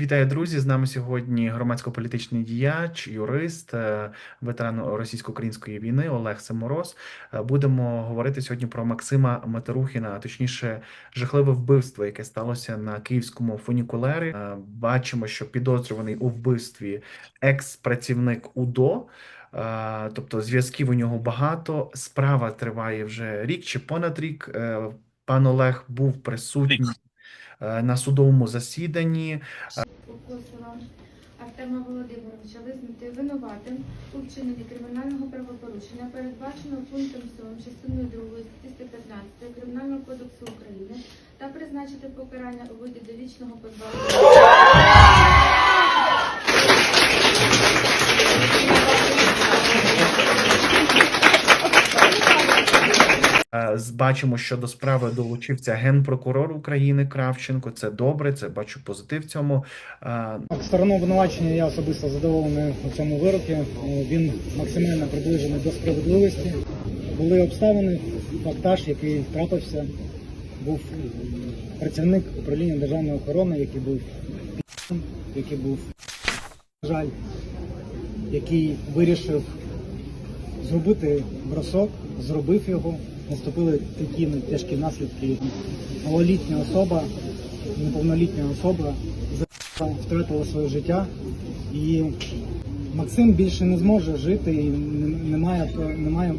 Вітаю, друзі! З нами сьогодні громадсько-політичний діяч, юрист, е, ветеран російсько-української війни Олег Семороз. Е, Будемо говорити сьогодні про Максима Матерухіна, а точніше, жахливе вбивство, яке сталося на київському фунікулері. Е, Бачимо, що підозрюваний у вбивстві екс-працівник УДО. Тобто зв'язків у нього багато. Справа триває вже рік чи понад рік. Пан Олег був присутній на судовому засіданні. Артема Володимировича визнати винуватим у вчиненні кримінального правопорушення, передбаченого пунктом 7 частиною 2 статті 115 Кримінального кодексу України та призначити покарання у виді довічного позбавлення. Бачимо, що до справи долучився генпрокурор України Кравченко. Це добре, це бачу позитив в цьому. Так, Стороною обвинувачення я особисто задоволений у цьому вирокі. Е, Він максимально приближений до справедливості. Були обставини, фактаж, який трапився, був працівник управління державної охорони, який був який був, жаль, який вирішив зробити бросок, зробив його. Наступили такі тяжкі наслідки. Малолітня особа, неповнолітня особа втратила своє життя, і Максим більше не зможе жити і немає, немає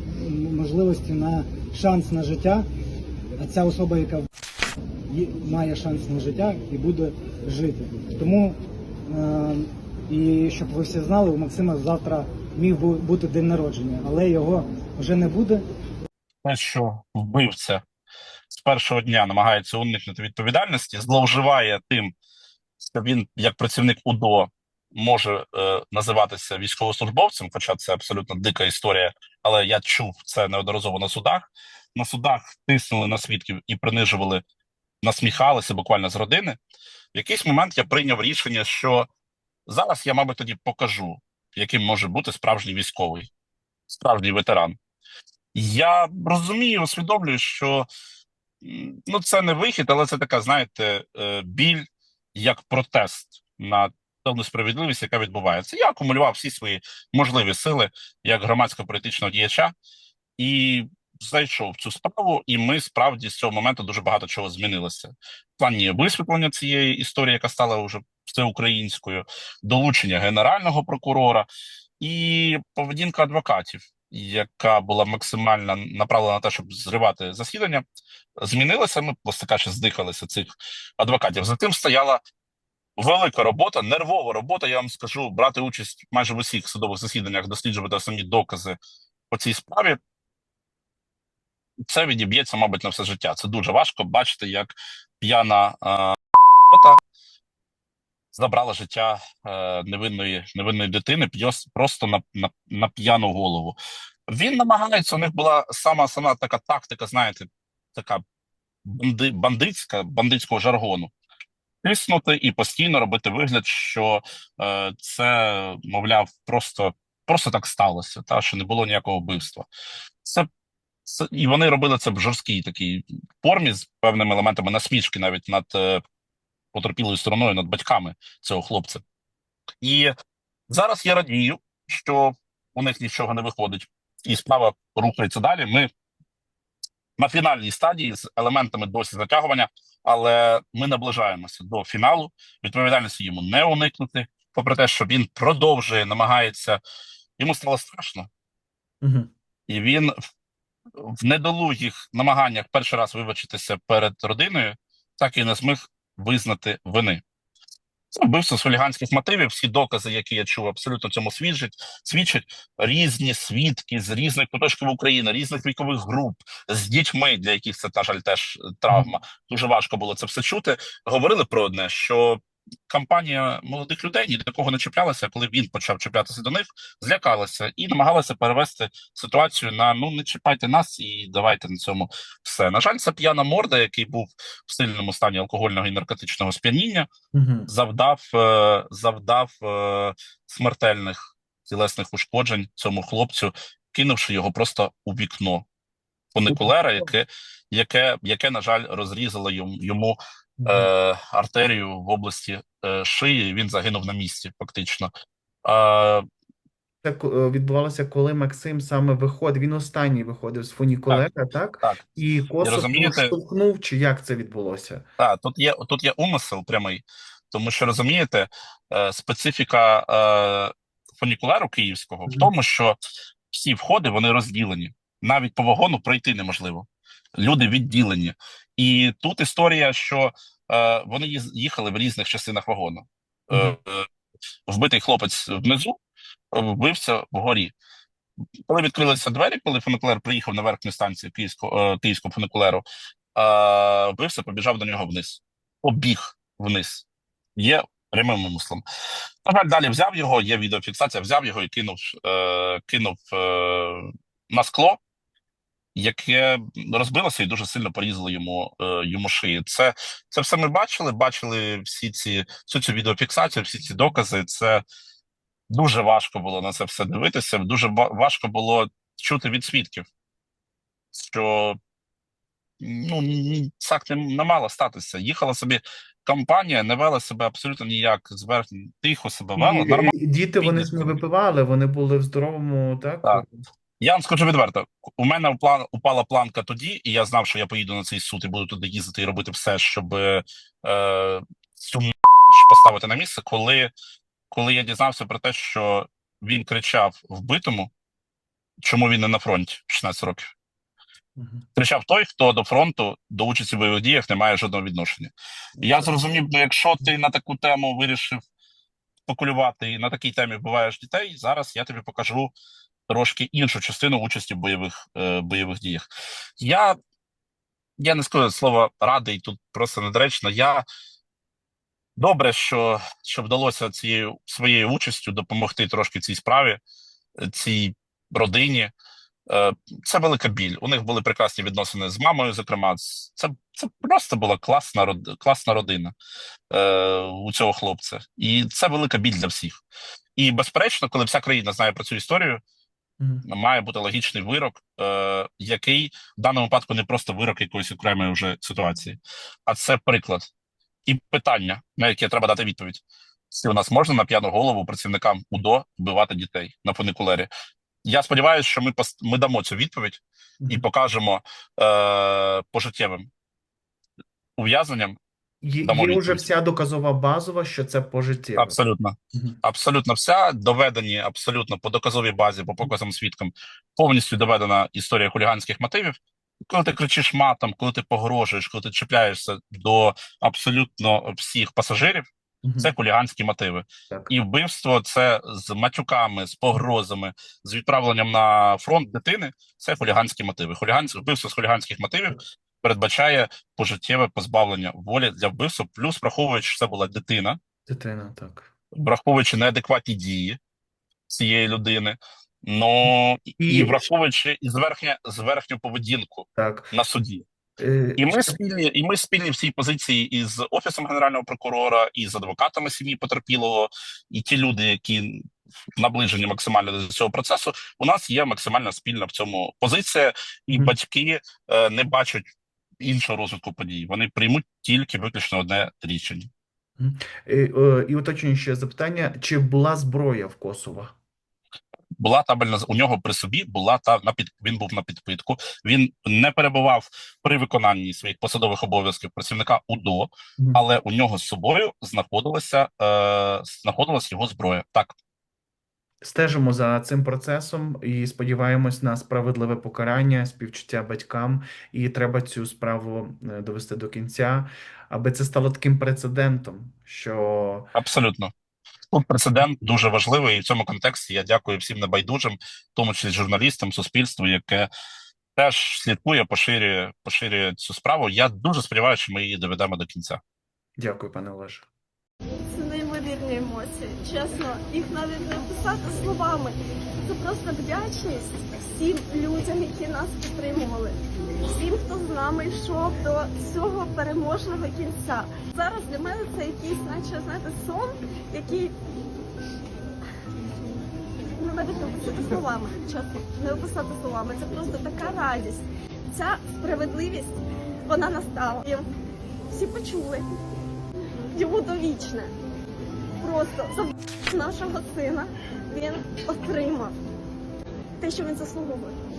можливості на шанс на життя. А ця особа, яка має шанс на життя і буде жити. Тому е, і щоб ви всі знали, у Максима завтра міг бути день народження, але його вже не буде. Те, що вбивця з першого дня намагається уникнути відповідальності, зловживає тим, що він, як працівник УДО, може е, називатися військовослужбовцем, хоча це абсолютно дика історія, але я чув це неодноразово на судах. На судах тиснули на свідків і принижували, насміхалися буквально з родини. В якийсь момент я прийняв рішення, що зараз я, мабуть, тоді покажу, яким може бути справжній військовий, справжній ветеран. Я розумію, усвідомлюю, що ну це не вихід, але це така, знаєте, е, біль як протест на ту несправедливість, яка відбувається. Я акумулював всі свої можливі сили як громадсько-політичного діяча і зайшов в цю справу, і ми справді з цього моменту дуже багато чого змінилося. В плані висвітлення цієї історії, яка стала вже всеукраїнською, долучення генерального прокурора і поведінка адвокатів яка була максимально направлена на те, щоб зривати засідання, змінилася. Ми просто кажучи, здихалися цих адвокатів. За тим стояла велика робота, нервова робота. Я вам скажу, брати участь майже в усіх судових засіданнях, досліджувати основні докази по цій справі. Це відіб'ється, мабуть, на все життя. Це дуже важко бачити, як п'яна рота забрала життя е, невинної невинної дитини просто на, на, на п'яну голову. Він намагається. У них була сама сама така тактика, знаєте, така банди, бандитська, бандитського жаргону. Тиснути і постійно робити вигляд, що е, це, мовляв, просто, просто так сталося, та що не було ніякого вбивства. Це, це і вони робили це в жорсткій такій формі з певними елементами насмішки навіть над е, потерпілою стороною, над батьками цього хлопця. І зараз я радію, що у них нічого не виходить, і справа рухається далі. Ми на фінальній стадії з елементами досі затягування, але ми наближаємося до фіналу. Відповідальності йому не уникнути. Попри те, що він продовжує, намагається, йому стало страшно, мгм. і він в- в недолугих намаганнях перший раз вибачитися перед родиною, так і не зміг визнати вини. Це вбивство з хуліганських мотивів. Всі докази, які я чув, абсолютно цьому свідчать. Свідчать різні свідки з різних куточків України, різних вікових груп, з дітьми, для яких це, на жаль, теж травма. Дуже важко було це все чути. Говорили про одне, що кампанія молодих людей ні до кого не чіплялася, коли він почав чіплятися до них, злякалася і намагалася перевести ситуацію на ну не чіпайте нас і давайте на цьому все. На жаль, це п'яна морда, який був в сильному стані алкогольного і наркотичного сп'яніння Мгм. завдав, е, завдав е, смертельних тілесних ушкоджень цьому хлопцю, кинувши його просто у вікно фуникулера, яке, яке, яке, на жаль, розрізало йому е, артерію в області е, шиї. Він загинув на місці, фактично. Е, Це відбувалося, коли Максим саме виходив. Він останній виходив з фунікулера, так? так. І Косов розумієте- штовхнув, чи як це відбулося? Так, тут є тут є умисел прямий, тому що розумієте, е, специфіка е, фунікулеру київського в тому, що всі входи вони розділені. Навіть по вагону пройти неможливо. Люди відділені. І тут історія, що е, вони їхали в різних частинах вагону. Е, е, вбитий хлопець внизу, вбився вгорі. Коли відкрилися двері, коли фуникулер приїхав на верхню станцію київського, е, київського фуникулеру, е, вбивця побіжав до нього вниз. Побіг вниз. Є прямим умислом. На жаль, далі взяв його, є відеофіксація, взяв його і кинув, е, кинув е, на скло, яке розбилося і дуже сильно порізало йому, е, йому шиї. Це, це все ми бачили, бачили всі ці, всю цю відеофіксацію, всі ці докази. Це дуже важко було на це все дивитися. Дуже важко було чути від свідків, що ну, так не, не мало статися. Їхала собі компанія, не вела себе абсолютно ніяк зверху, тихо себе вела. Нормально. діти вони не випивали, вони були в здоровому, так? Так. Я вам скажу відверто, у мене план упала планка тоді, і я знав, що я поїду на цей суд і буду туди їздити і робити все, щоб е, цю м***ч поставити на місце, коли, коли я дізнався про те, що він кричав вбитому, чому він не на фронті 16 років. Мгм. Кричав той, хто до фронту, до участі в бойових діях не має жодного відношення. І Я зрозумів, ну якщо ти на таку тему вирішив спекулювати і на такій темі вбиваєш дітей, зараз я тобі покажу трошки іншу частину участі в бойових, е, бойових діях. Я, я не скажу слово радий, тут просто недоречно. Я добре, що, що вдалося цією своєю участю допомогти трошки цій справі, цій родині. Е, Це велика біль. У них були прекрасні відносини з мамою. Зокрема, це, це просто була класна род- класна родина е, у цього хлопця, і це велика біль для всіх. І безперечно, коли вся країна знає про цю історію. Має бути логічний вирок, е, який в даному випадку не просто вирок якоїсь окремої вже ситуації, а це приклад і питання, на яке треба дати відповідь. Чи у нас можна на п'яну голову працівникам УДО вбивати дітей на фуникулері? Я сподіваюся, що ми ми дамо цю відповідь і покажемо е, пожиттєвим ув'язненням. Є, є вже вся доказова базова, що це пожиттєво. Абсолютно. Абсолютно вся доведені абсолютно по доказовій базі, по показам свідкам, повністю доведена історія хуліганських мотивів. Коли ти кричиш матом, коли ти погрожуєш, коли ти чіпляєшся до абсолютно всіх пасажирів, Мгм. це хуліганські мотиви. Так. І вбивство це з матюками, з погрозами, з відправленням на фронт дитини. Це хуліганські мотиви. Хуліганське вбивство з хуліганських мотивів передбачає пожиттєве позбавлення волі для вбивства, плюс враховуючи, що це була дитина Дитина, так. враховуючи неадекватні дії цієї людини, ну і, І- і враховуючи і зверхня, зверхню поведінку Так. на суді. Е, І ми спільні, і ми спільні в цій позиції із офісом генерального прокурора, і з адвокатами сім'ї потерпілого, і ті люди, які наближені максимально до цього процесу. У нас є максимально спільна в цьому позиція, і батьки е, не бачать іншого розвитку подій. Вони приймуть тільки виключно одне рішення. Е, е, І уточнююче запитання: чи була зброя в Косова? була табельна у нього при собі. Була та на під він був на підпитку. Він не перебував при виконанні своїх посадових обов'язків працівника УДО, але у нього з собою знаходилася е, знаходилась його зброя. Так Стежимо за цим процесом і сподіваємось на справедливе покарання, співчуття батькам, і треба цю справу е, довести до кінця, аби це стало таким прецедентом, що абсолютно. Тут прецедент дуже важливий, і в цьому контексті я дякую всім небайдужим, в тому числі журналістам, суспільству, яке теж слідкує, поширює, поширює цю справу. Я дуже сподіваюся, що ми її доведемо до кінця. дякую, пане Олеже. Це неймовірні емоції. Чесно, їх навіть не описати словами. Це просто вдячність всім людям, які нас підтримували, всім, хто з нами йшов до цього переможного кінця. Зараз для мене це якийсь, наче знаєте, сон, який ну, не описати словами. Чесно, не описати словами. Це просто така радість. Ця справедливість вона настала. Всі почули. Йому довічне. Просто за нашого сина він отримав те, що він заслуговує.